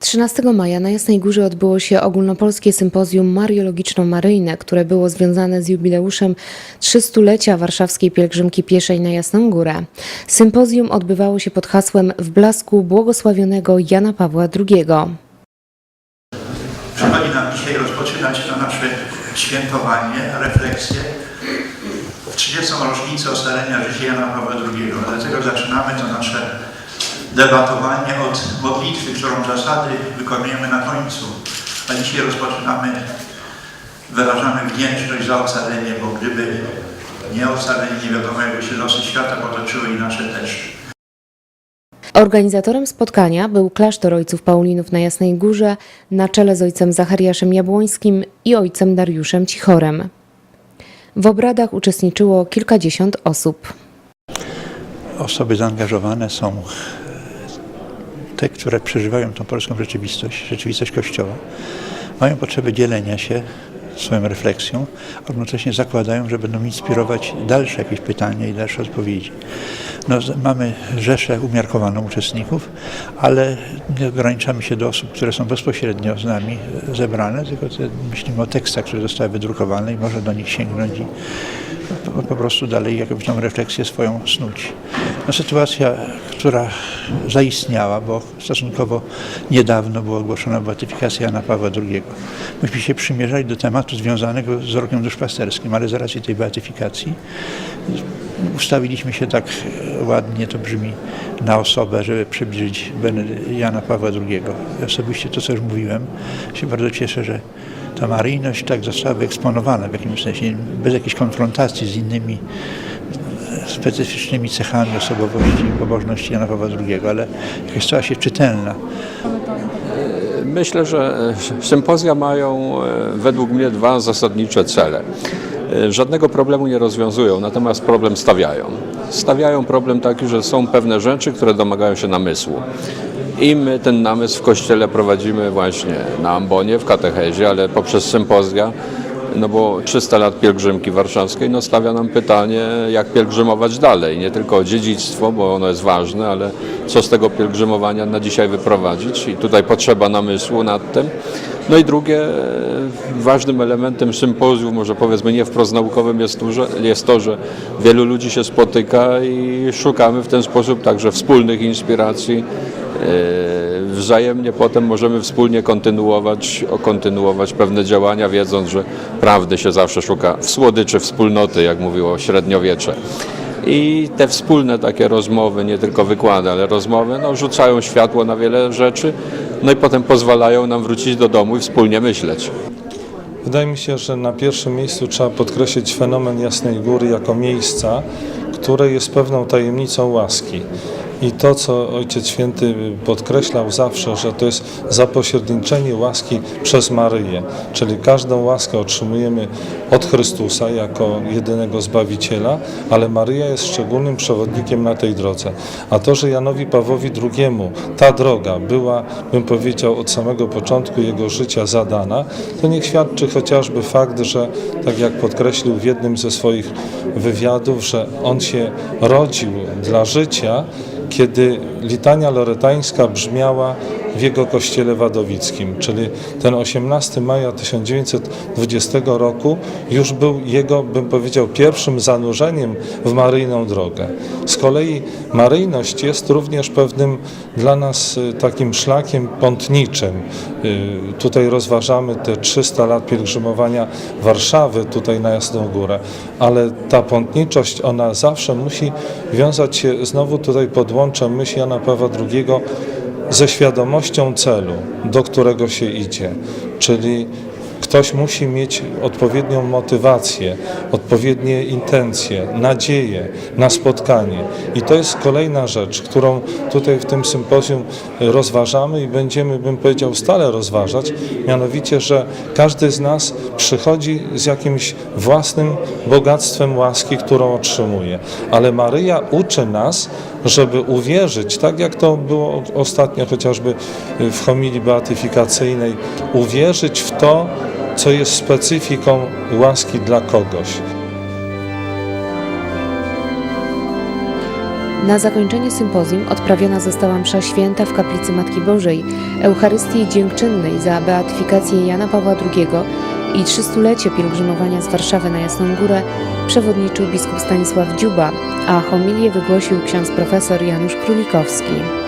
13 maja na Jasnej Górze odbyło się ogólnopolskie sympozjum mariologiczno-maryjne, które było związane z jubileuszem 300-lecia warszawskiej pielgrzymki pieszej na Jasną Górę. Sympozjum odbywało się pod hasłem W blasku błogosławionego Jana Pawła II. Przychodzi nam dzisiaj rozpoczynać to nasze świętowanie, refleksję w 30. rocznicę ocalenia życia Jana Pawła II. Dlatego zaczynamy to nasze debatowanie od modlitwy, którą zasady wykonujemy na końcu. A dzisiaj rozpoczynamy, wyrażamy wdzięczność za ocalenie, bo gdyby nie ocalenie, nie wiadomo jakby się losy świata potoczyły i nasze też. Organizatorem spotkania był klasztor ojców Paulinów na Jasnej Górze na czele z ojcem Zachariaszem Jabłońskim i ojcem Dariuszem Cichorem. W obradach uczestniczyło kilkadziesiąt osób. Osoby zaangażowane są te, które przeżywają tą polską rzeczywistość, rzeczywistość Kościoła. Mają potrzebę dzielenia się swoją refleksją, a równocześnie zakładają, że będą inspirować dalsze jakieś pytania i dalsze odpowiedzi. No, mamy rzeszę umiarkowaną uczestników, ale nie ograniczamy się do osób, które są bezpośrednio z nami e, zebrane, tylko myślimy o tekstach, które zostały wydrukowane i można do nich sięgnąć i po, prostu dalej jakąś tą refleksję swoją snuć. No, sytuacja, która zaistniała, bo stosunkowo niedawno była ogłoszona beatyfikacja Jana Pawła II. Myśmy się przymierzali do tematu związanego z rokiem duszpasterskim, ale z racji tej beatyfikacji ustawiliśmy się tak ładnie, to brzmi, na osobę, żeby przybliżyć Jana Pawła II. Osobiście to, co już mówiłem, się bardzo cieszę, że ta maryjność tak została wyeksponowana w jakimś sensie, bez jakiejś konfrontacji z innymi e, specyficznymi cechami osobowości i pobożności Jana Pawła II, ale jakaś stała się czytelna. Myślę, że e, sympozja mają e, według mnie dwa zasadnicze cele. E, Żadnego problemu nie rozwiązują, natomiast problem stawiają. Stawiają problem taki, że są pewne rzeczy, które domagają się namysłu. I my ten namysł w kościele prowadzimy właśnie na ambonie, w katechezie, ale poprzez sympozja, no bo 300 lat pielgrzymki warszawskiej no stawia nam pytanie, jak pielgrzymować dalej. Nie tylko o dziedzictwo, bo ono jest ważne, ale co z tego pielgrzymowania na dzisiaj wyprowadzić. I tutaj potrzeba namysłu nad tym. No i drugie, ważnym elementem sympozjum, może powiedzmy nie wprost naukowym, jest to, że, jest to, że wielu ludzi się spotyka i szukamy w ten sposób także wspólnych inspiracji. E, Wzajemnie potem możemy wspólnie kontynuować, kontynuować pewne działania, wiedząc, że prawdy się zawsze szuka w słodyczy wspólnoty, jak mówiło średniowiecze. I te wspólne takie rozmowy, nie tylko wykłady, ale rozmowy, no, rzucają światło na wiele rzeczy, no i potem pozwalają nam wrócić do domu i wspólnie myśleć. Wydaje mi się, że na pierwszym miejscu trzeba podkreślić fenomen Jasnej Góry jako miejsca, które jest pewną tajemnicą łaski. I to, co Ojciec Święty podkreślał zawsze, że to jest zapośredniczenie łaski przez Maryję, czyli każdą łaskę otrzymujemy od Chrystusa jako jedynego Zbawiciela, ale Maryja jest szczególnym przewodnikiem na tej drodze. A to, że Janowi Pawłowi II ta droga była, bym powiedział, od samego początku jego życia zadana, to niech świadczy chociażby fakt, że tak jak podkreślił w jednym ze swoich wywiadów, że on się rodził dla życia, kiedy litania loretańska brzmiała w jego kościele wadowickim, czyli ten 18 maja 1920 roku już był jego, bym powiedział, pierwszym zanurzeniem w maryjną drogę. Z kolei maryjność jest również pewnym dla nas y, takim szlakiem pątniczym. Y, Tutaj rozważamy te 300 lat pielgrzymowania Warszawy tutaj na Jasną Górę, ale ta pątniczość, ona zawsze musi wiązać się, znowu tutaj podłączę myśl Jana Pawła II, ze świadomością celu, do którego się idzie. Czyli ktoś musi mieć odpowiednią motywację, odpowiednie intencje, nadzieję na spotkanie. I to jest kolejna rzecz, którą tutaj w tym sympozjum rozważamy i będziemy, bym powiedział, stale rozważać, mianowicie, że każdy z nas przychodzi z jakimś własnym bogactwem łaski, którą otrzymuje. Ale Maryja uczy nas, żeby uwierzyć, tak jak to było ostatnio chociażby w homilii beatyfikacyjnej, uwierzyć w to, co jest specyfiką łaski dla kogoś. Na zakończenie sympozjum odprawiona została msza święta w kaplicy Matki Bożej, Eucharystii Dziękczynnej za beatyfikację Jana Pawła II i trzystulecie pielgrzymowania z Warszawy na Jasną Górę przewodniczył biskup Stanisław Dziuba, a homilię wygłosił ksiądz profesor Janusz Królikowski.